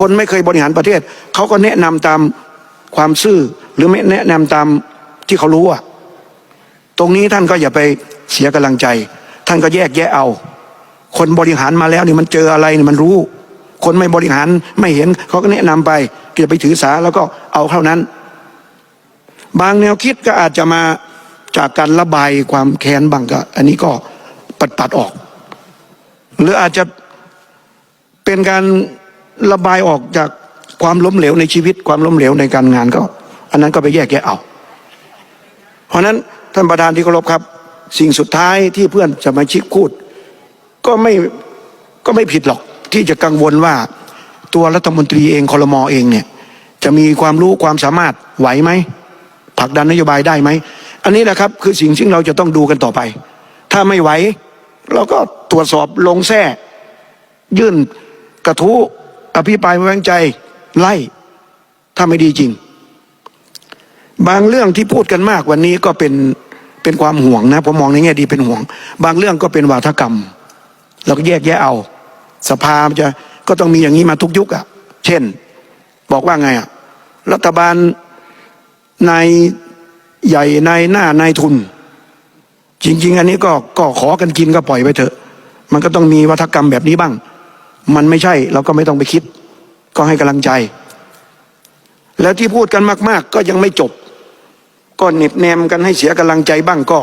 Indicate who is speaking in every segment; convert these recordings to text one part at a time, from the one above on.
Speaker 1: คนไม่เคยบริหารประเทศ เขาก็แนะนำตามความซื่อ หรือไม่แนะนำตามที่เขารู้อะตรงนี้ท่านก็อย่าไปเสียกำลังใจ ท่านก็แยกแยะเอา คนบริหารมาแล้วนี่มันเจออะไรนี่มันรู้ คนไม่บริหารไม่เห็นเขาก็แนะนำไปอย่าไปถือสาแล้วก็เอาเท่านั้น บางแนวคิดก็อาจจะมาจากการระบายความแค้นบางก็ อันนี้ก็ปัดปัดออก หรืออาจจะเป็นการ ระบายออกจากความล้มเหลวในชีวิตความล้มเหลวในการงานก็ อันนั้นก็ไปแยกแยะเอา เพราะนั้นท่านประธานที่เคารพครับ สิ่งสุดท้ายที่เพื่อนสมาชิกพูด ก็ไม่ก็ไม่ผิดหรอกที่จะกังวลว่าตัวรัฐมนตรีเองคอรมอเองเนี่ย จะมีความรู้ความสามารถไหวไหมผลักดันนโยบายได้ไหม อันนี้แหละครับคือสิ่งที่เราจะต้องดูกันต่อไป ถ้าไม่ไหวเราก็ตรวจสอบลงแท้ยื่นกระทู้ อภิปรายไม่ไว้วางใจไล่ถ้าไม่ดีจริง บางเรื่องที่พูดกันมากวันนี้ก็เป็นเป็นความห่วงนะผมมองในแง่ดีเป็นห่วง บางเรื่องก็เป็นวาทกรรม เราก็แยกแยะเอา สภาจะก็ต้องมีอย่างนี้มาทุกยุคอะ่ะ เช่น บอกว่าไงอะ่ะ รัฐบาลนายใหญ่นายหน้านายทุน จริง ๆ อันนี้ก็ก็ขอกันกินก็ปล่อยไปเถอะ มันก็ต้องมีวัฒกรรมแบบนี้บ้าง มันไม่ใช่เราก็ไม่ต้องไปคิด ก็ให้กำลังใจ แล้วที่พูดกันมาก ๆ ก็ยังไม่จบ ก็เหน็บแนมกันให้เสียกำลังใจบ้างก็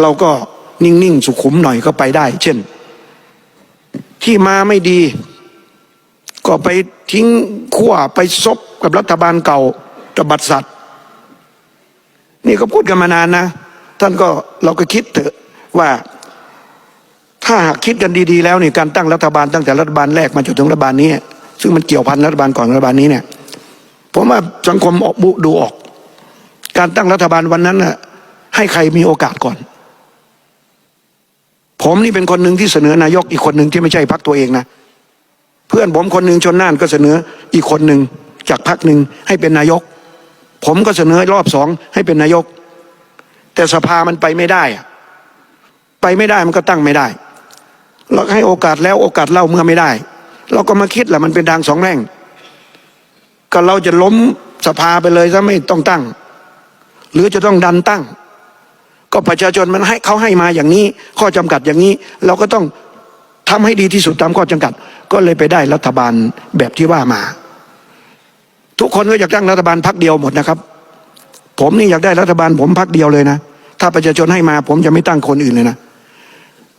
Speaker 1: เราก็นิ่ง ๆ สุขุมหน่อยก็ไปได้ เช่น ที่มาไม่ดี ก็ไปทิ้งขั้วไปซบกับรัฐบาลเก่าตบัดสัตว์ นี่ก็พูดกันมานานนะ ท่านก็เราก็คิดเถอะว่า ถ้าหากคิดกันดีๆแล้วนี่การตั้งรัฐบาลตั้งแต่รัฐบาลแรกมาจนถึงรัฐบาลนี้ ซึ่งมันเกี่ยวพันรัฐบาลก่อนรัฐบาลนี้เนี่ยผมว่าสังคมออกบุดูออก การตั้งรัฐบาลวันนั้นน่ะให้ใครมีโอกาสก่อน ผมนี่เป็นคนหนึ่งที่เสนอนายกอีกคนหนึ่งที่ไม่ใช่พักตัวเองนะเพื่อนผมคนหนึ่งชนน่านก็เสนออีกคนหนึ่งจากพักหนึ่งให้เป็นนายก ผมก็เสนอรอบสองให้เป็นนายก แต่สภามันไปไม่ได้อะไปไม่ได้มันก็ตั้งไม่ได้ เราให้โอกาสแล้วโอกาสเล่าเมื่อไม่ได้ เราก็มาคิดแหละมันเป็นทางสองแร่ง ก็เราจะล้มสภาไปเลยซะไม่ต้องตั้ง หรือจะต้องดันตั้ง ก็ประชาชนมันให้เขาให้มาอย่างนี้ ข้อจำกัดอย่างนี้ เราก็ต้องทำให้ดีที่สุดตามข้อจำกัด ก็เลยไปได้รัฐบาลแบบที่ว่ามา ทุกคนก็อยากตั้งรัฐบาลพักเดียวหมดนะครับ ผมนี่อยากได้รัฐบาลผมพักเดียวเลยนะถ้าประชาชนให้มาผมจะไม่ตั้งคนอื่นเลยนะ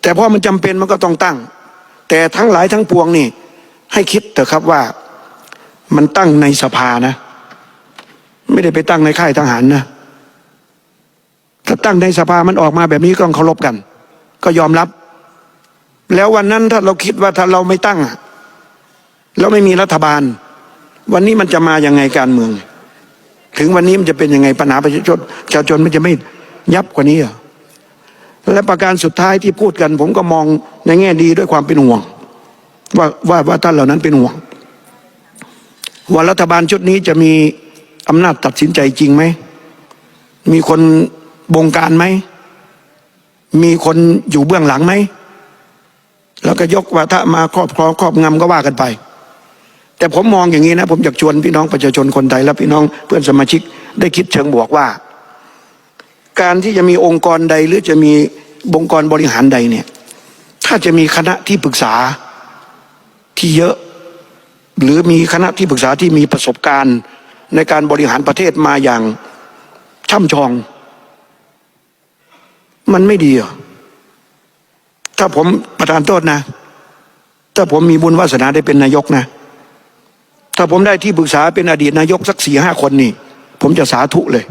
Speaker 1: แต่พอมันจำเป็นมันก็ต้องตั้ง แต่ทั้งหลายทั้งปวงนี่ ให้คิดเถอะครับว่ามันตั้งในสภานะ ไม่ได้ไปตั้งในค่ายทหารนะถ้าตั้งในสภามันออกมาแบบนี้ก็ต้องเคารพกัน ก็ยอมรับ แล้ววันนั้นถ้าเราคิดว่าถ้าเราไม่ตั้งอะแล้วไม่มีรัฐบาล วันนี้มันจะมาอยังไงการเมือง ถึงวันนี้มันจะเป็นยังไงปัญหาประชาชนประชาชนมันจะไม่ยับกว่านี้เหรอ และประการสุดท้ายที่พูดกัน ผมก็มองในแง่ดีด้วยความเป็นห่วง ว่าว่าว่าท่านเหล่านั้นเป็นห่วง ว่ารัฐบาลชุดนี้จะมีอำนาจตัดสินใจจริงไหม มีคนบงการไหม มีคนอยู่เบื้องหลังไหม แล้วก็ยกว่าทะมาครอบครองครอบงำก็ว่ากันไป แต่ผมมองอย่างนี้นะ ผมอยากชวนพี่น้องประชาชนคนไทยและพี่น้องเพื่อนสมาชิกได้คิดเชิงบวกว่า การที่จะมีองค์กรใดหรือจะมีองค์กรบริหารใดเนี่ย ถ้าจะมีคณะที่ปรึกษาที่เยอะ หรือมีคณะที่ปรึกษาที่มีประสบการณ์ในการบริหารประเทศมาอย่างช่ำชอง มันไม่ดีเหรอถ้าผมประธานโทษนะ ถ้าผมมีบุญวาสนาได้เป็นนายกนะ ถ้าผมได้ที่ปรึกษาเป็นอดีตนายกสักสี่ห้าคนนี่ ผมจะสาธุเลย